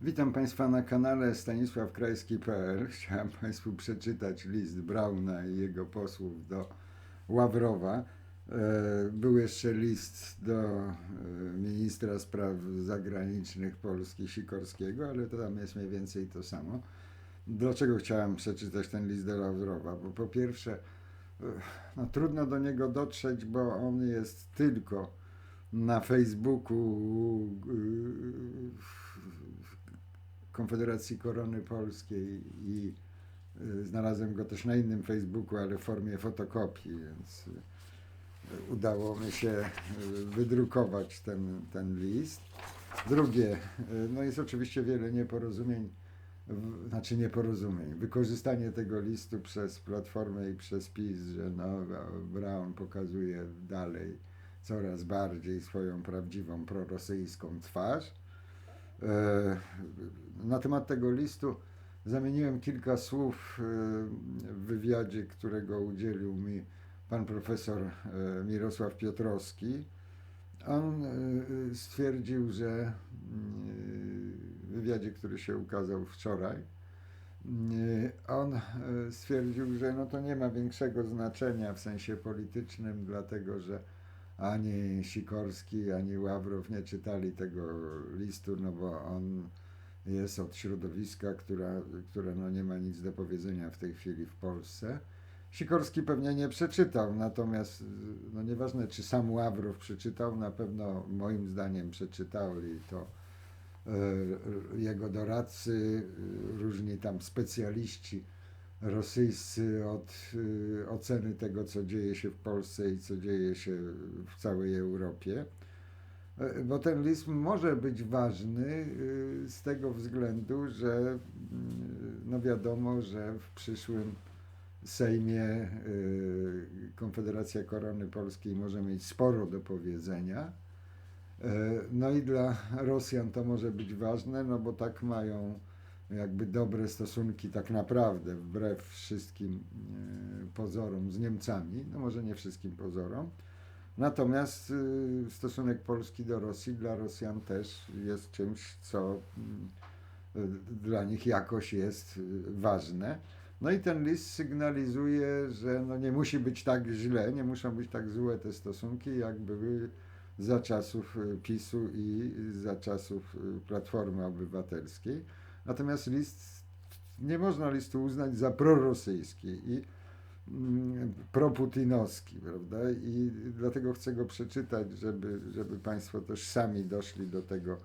Witam Państwa na kanale stanisławkrajski.pl. Chciałem Państwu przeczytać list Brauna i jego posłów do Ławrowa. E, Był jeszcze list do e, ministra spraw zagranicznych Polski Sikorskiego, ale to tam jest mniej więcej to samo. Dlaczego chciałem przeczytać ten list do Ławrowa? Bo po pierwsze, e, no, trudno do niego dotrzeć, bo on jest tylko na Facebooku Konfederacji Korony Polskiej i y, znalazłem go też na innym Facebooku, ale w formie fotokopii, więc y, udało mi się y, wydrukować ten, ten list. Drugie, no jest oczywiście wiele nieporozumień, znaczy nieporozumień, wykorzystanie tego listu przez Platformę i przez PiS, że no, Brown pokazuje dalej coraz bardziej swoją prawdziwą prorosyjską twarz. E, Na temat tego listu zamieniłem kilka słów e, w wywiadzie, którego udzielił mi pan profesor e, Mirosław Piotrowski. On stwierdził, że w wywiadzie, który się ukazał wczoraj, on stwierdził, że no to nie ma większego znaczenia w sensie politycznym, dlatego że ani Sikorski, ani Ławrow nie czytali tego listu, no bo on jest od środowiska, która, które no nie ma nic do powiedzenia w tej chwili w Polsce. Sikorski pewnie nie przeczytał, natomiast no nieważne czy sam Ławrow przeczytał, na pewno moim zdaniem przeczytali to e, jego doradcy, e, różni tam specjaliści rosyjscy od y, oceny tego, co dzieje się w Polsce i co dzieje się w całej Europie. E, Bo ten list może być ważny y, z tego względu, że mm, no wiadomo, że w przyszłym Sejmie y, Konfederacja Korony Polskiej może mieć sporo do powiedzenia. E, No i dla Rosjan to może być ważne, no bo tak mają jakby dobre stosunki tak naprawdę, wbrew wszystkim e, pozorom z Niemcami, no może nie wszystkim pozorom. Natomiast y, stosunek Polski do Rosji dla Rosjan też jest czymś, co y, dla nich jakoś jest ważne. No i ten list sygnalizuje, że no nie musi być tak źle, nie muszą być tak złe te stosunki, jak były za czasów PiSu i za czasów Platformy Obywatelskiej. Natomiast list, nie można listu uznać za prorosyjski i mm, proputinowski, prawda? I dlatego chcę go przeczytać, żeby, żeby Państwo też sami doszli do tego,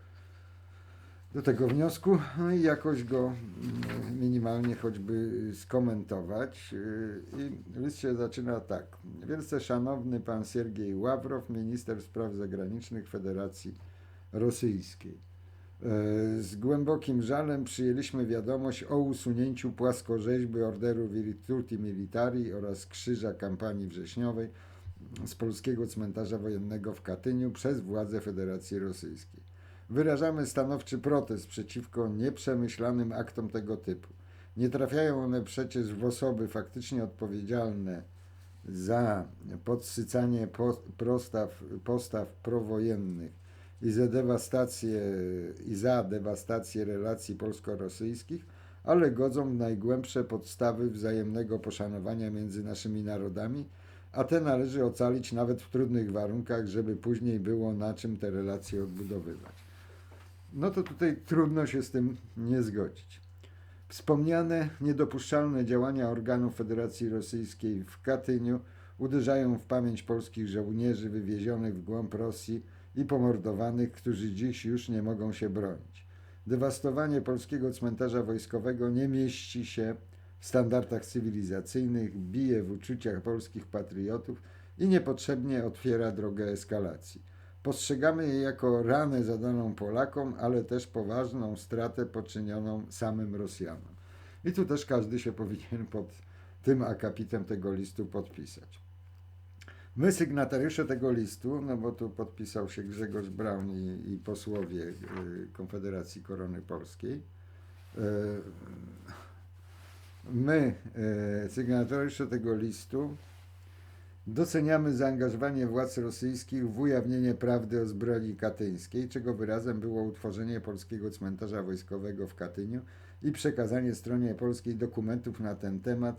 do tego wniosku no i jakoś go mm, minimalnie choćby skomentować. Yy, I list się zaczyna tak. Wielce szanowny pan Siergiej Ławrow, minister spraw zagranicznych Federacji Rosyjskiej. E, Z głębokim żalem przyjęliśmy wiadomość o usunięciu płaskorzeźby Orderu Virtuti Militari oraz krzyża kampanii wrześniowej z polskiego cmentarza wojennego w Katyniu przez władze Federacji Rosyjskiej. Wyrażamy stanowczy protest przeciwko nieprzemyślanym aktom tego typu. Nie trafiają one przecież w osoby faktycznie odpowiedzialne za podsycanie po, prostaw, postaw prowojennych i za dewastację, i za dewastację relacji polsko-rosyjskich, ale godzą w najgłębsze podstawy wzajemnego poszanowania między naszymi narodami, a te należy ocalić nawet w trudnych warunkach, żeby później było na czym te relacje odbudowywać. No to tutaj trudno się z tym nie zgodzić. Wspomniane niedopuszczalne działania organów Federacji Rosyjskiej w Katyniu uderzają w pamięć polskich żołnierzy wywiezionych w głąb Rosji i pomordowanych, którzy dziś już nie mogą się bronić. Dewastowanie polskiego cmentarza wojskowego nie mieści się w standardach cywilizacyjnych, bije w uczuciach polskich patriotów i niepotrzebnie otwiera drogę eskalacji. Postrzegamy je jako ranę zadaną Polakom, ale też poważną stratę poczynioną samym Rosjanom. I tu też każdy się powinien pod tym akapitem tego listu podpisać. My, sygnatariusze tego listu, no bo tu podpisał się Grzegorz Braun i, i posłowie y, Konfederacji Korony Polskiej. y, My, y, sygnatariusze tego listu, Doceniamy zaangażowanie władz rosyjskich w ujawnienie prawdy o zbrodni katyńskiej, czego wyrazem było utworzenie polskiego cmentarza wojskowego w Katyniu i przekazanie stronie polskiej dokumentów na ten temat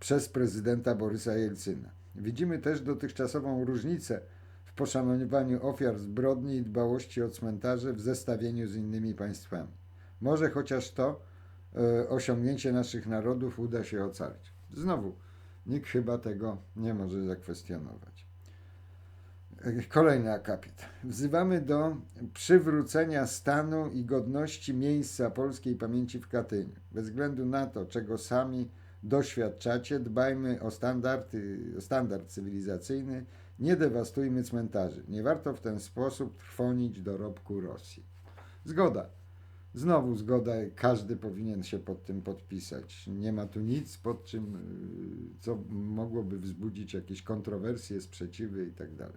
przez prezydenta Borysa Jelcyna. Widzimy też dotychczasową różnicę w poszanowaniu ofiar zbrodni i dbałości o cmentarze w zestawieniu z innymi państwami. Może chociaż to e, osiągnięcie naszych narodów uda się ocalić. Znowu, nikt chyba tego nie może zakwestionować. E, Kolejny akapit. Wzywamy do przywrócenia stanu i godności miejsca polskiej pamięci w Katyniu. Bez względu na to, czego sami doświadczacie, dbajmy o standardy, standard cywilizacyjny, nie dewastujmy cmentarzy. Nie warto w ten sposób trwonić dorobku Rosji. Zgoda. Znowu zgoda, każdy powinien się pod tym podpisać. Nie ma tu nic, pod czym, y, co mogłoby wzbudzić jakieś kontrowersje, sprzeciwy itd.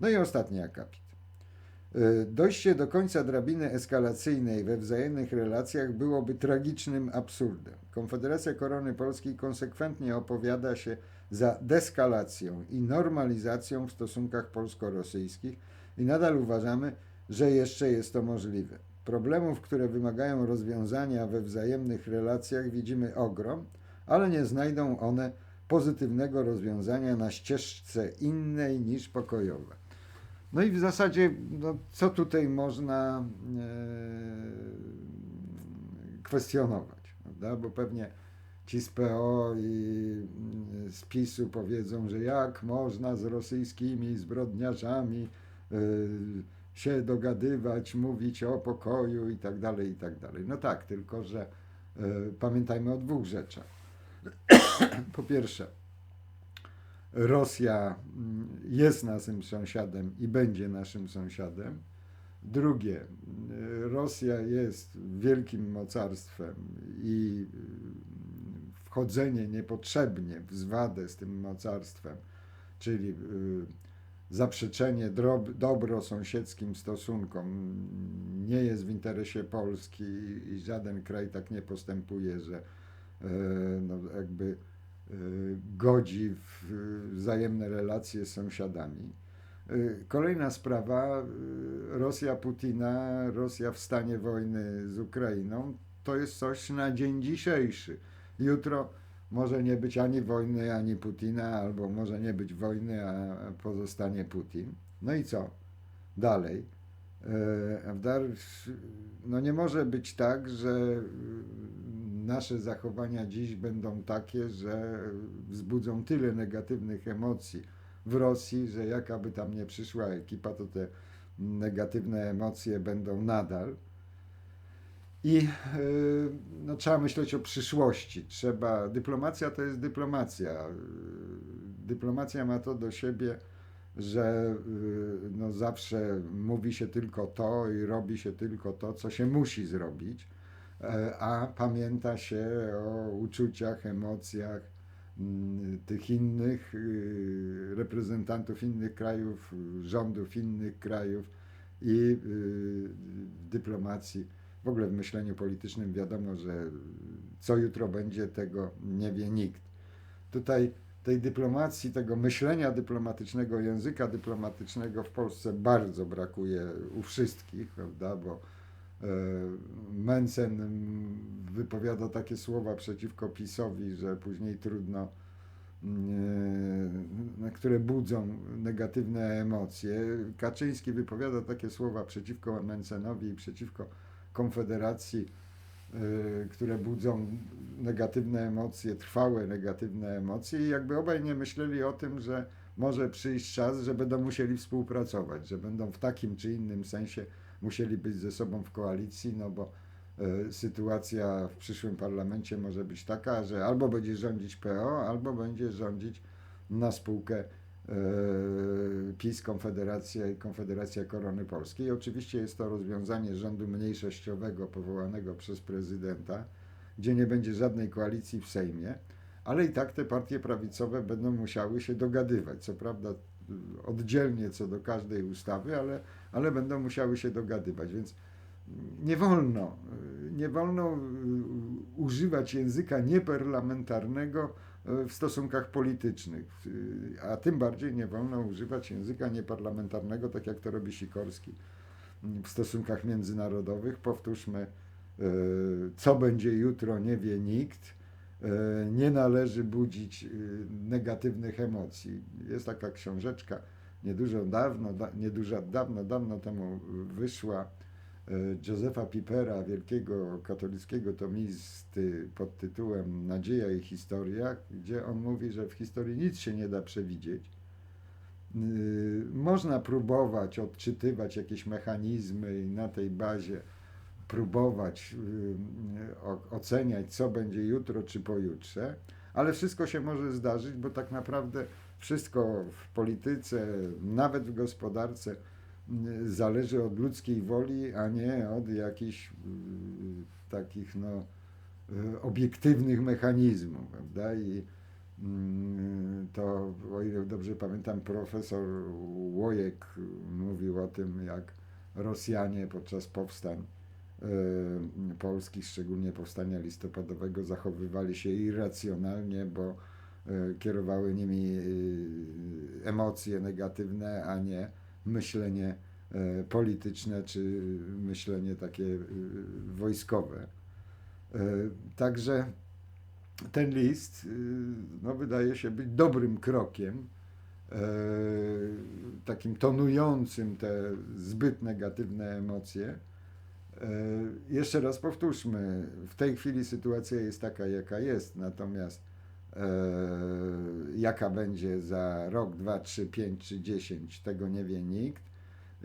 No i ostatni akapit. Y, Dojście do końca drabiny eskalacyjnej we wzajemnych relacjach byłoby tragicznym absurdem. Konfederacja Korony Polskiej konsekwentnie opowiada się za deskalacją i normalizacją w stosunkach polsko-rosyjskich i nadal uważamy, że jeszcze jest to możliwe. Problemów, które wymagają rozwiązania we wzajemnych relacjach, widzimy ogrom, ale nie znajdą one pozytywnego rozwiązania na ścieżce innej niż pokojowa. No i w zasadzie, no, co tutaj można e, kwestionować, prawda? Bo pewnie ci z PO i mm, z PiSu powiedzą, że jak można z rosyjskimi zbrodniarzami e, się dogadywać, mówić o pokoju i tak dalej, i tak dalej. No tak, tylko że e, pamiętajmy o dwóch rzeczach. po pierwsze, Rosja mm, jest naszym sąsiadem i będzie naszym sąsiadem. Drugie, y, Rosja jest wielkim mocarstwem i y, wchodzenie niepotrzebnie w zwadę z tym mocarstwem, czyli y, zaprzeczenie dobro sąsiedzkim stosunkom nie jest w interesie Polski i żaden kraj tak nie postępuje, że no, jakby godzi w y, wzajemne relacje z sąsiadami. Y, Kolejna sprawa, y, Rosja Putina, Rosja w stanie wojny z Ukrainą, to jest coś na dzień dzisiejszy. Jutro może nie być ani wojny, ani Putina, albo może nie być wojny, a pozostanie Putin. No i co? Dalej. E, No nie może być tak, że y, nasze zachowania dziś będą takie, że wzbudzą tyle negatywnych emocji w Rosji, że jaka by tam nie przyszła ekipa, to te negatywne emocje będą nadal. I yy, no, trzeba myśleć o przyszłości. Trzeba, dyplomacja to jest dyplomacja. Dyplomacja ma to do siebie, że yy, no, zawsze mówi się tylko to i robi się tylko to, co się musi zrobić, a pamięta się o uczuciach, emocjach mm, tych innych yy, reprezentantów innych krajów, rządów innych krajów i yy, w dyplomacji w ogóle w myśleniu politycznym wiadomo, że co jutro będzie, tego nie wie nikt. Tutaj tej dyplomacji, tego myślenia dyplomatycznego, języka dyplomatycznego w Polsce bardzo brakuje u wszystkich, prawda, bo e, Mencen mm, wypowiada takie słowa przeciwko PiSowi, że później trudno, mm, które budzą negatywne emocje. Kaczyński wypowiada takie słowa przeciwko Mencenowi i przeciwko Konfederacji, y, które budzą negatywne emocje, trwałe negatywne emocje i jakby obaj nie myśleli o tym, że może przyjść czas, że będą musieli współpracować, że będą w takim czy innym sensie musieli być ze sobą w koalicji, no bo y, sytuacja w przyszłym parlamencie może być taka, że albo będzie rządzić PO, albo będzie rządzić na spółkę e, PiS, Konfederacja i Konfederacja Korony Polskiej. Oczywiście jest to rozwiązanie rządu mniejszościowego powołanego przez prezydenta, gdzie nie będzie żadnej koalicji w Sejmie, ale i tak te partie prawicowe będą musiały się dogadywać. Co prawda oddzielnie co do każdej ustawy, ale, ale będą musiały się dogadywać, więc nie wolno, y, nie wolno y, używać języka nieparlamentarnego w stosunkach politycznych. Y, A tym bardziej nie wolno używać języka nieparlamentarnego, tak jak to robi Sikorski w stosunkach międzynarodowych. Powtórzmy, co będzie jutro, nie wie nikt. E, Nie należy budzić y, negatywnych emocji. Jest taka książeczka, niedużo dawno, da, niedużo dawno, dawno temu wyszła e, Józefa Pipera, wielkiego katolickiego tomisty pod tytułem Nadzieja i historia, gdzie on mówi, że w historii nic się nie da przewidzieć. Y, Można próbować odczytywać jakieś mechanizmy i na tej bazie próbować y, oceniać, co będzie jutro czy pojutrze, ale wszystko się może zdarzyć, bo tak naprawdę wszystko w polityce, nawet w gospodarce, y, zależy od ludzkiej woli, a nie od jakichś y, takich no, obiektywnych mechanizmów, prawda? I mm, to, o ile dobrze pamiętam, profesor Łojek mówił o tym, jak Rosjanie podczas powstań y, polskich, szczególnie powstania listopadowego, zachowywali się irracjonalnie, bo y, kierowały nimi y, emocje negatywne, a nie myślenie polityczne czy myślenie takie wojskowe. Także ten list no, wydaje się być dobrym krokiem, takim tonującym te zbyt negatywne emocje. E, Jeszcze raz powtórzmy, w tej chwili sytuacja jest taka, jaka jest, natomiast e, jaka będzie za rok, dwa, trzy, pięć czy dziesięć, tego nie wie nikt.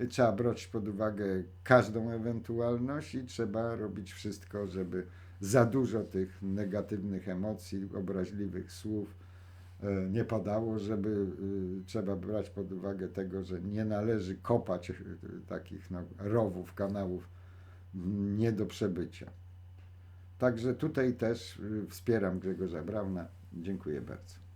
Trzeba brać pod uwagę każdą ewentualność i trzeba robić wszystko, żeby za dużo tych negatywnych emocji, obraźliwych słów e, nie padało, żeby trzeba brać pod uwagę tego, że nie należy kopać takich no, rowów, kanałów nie do przebycia. Także tutaj też y, wspieram Grzegorza Brauna. Dziękuję bardzo.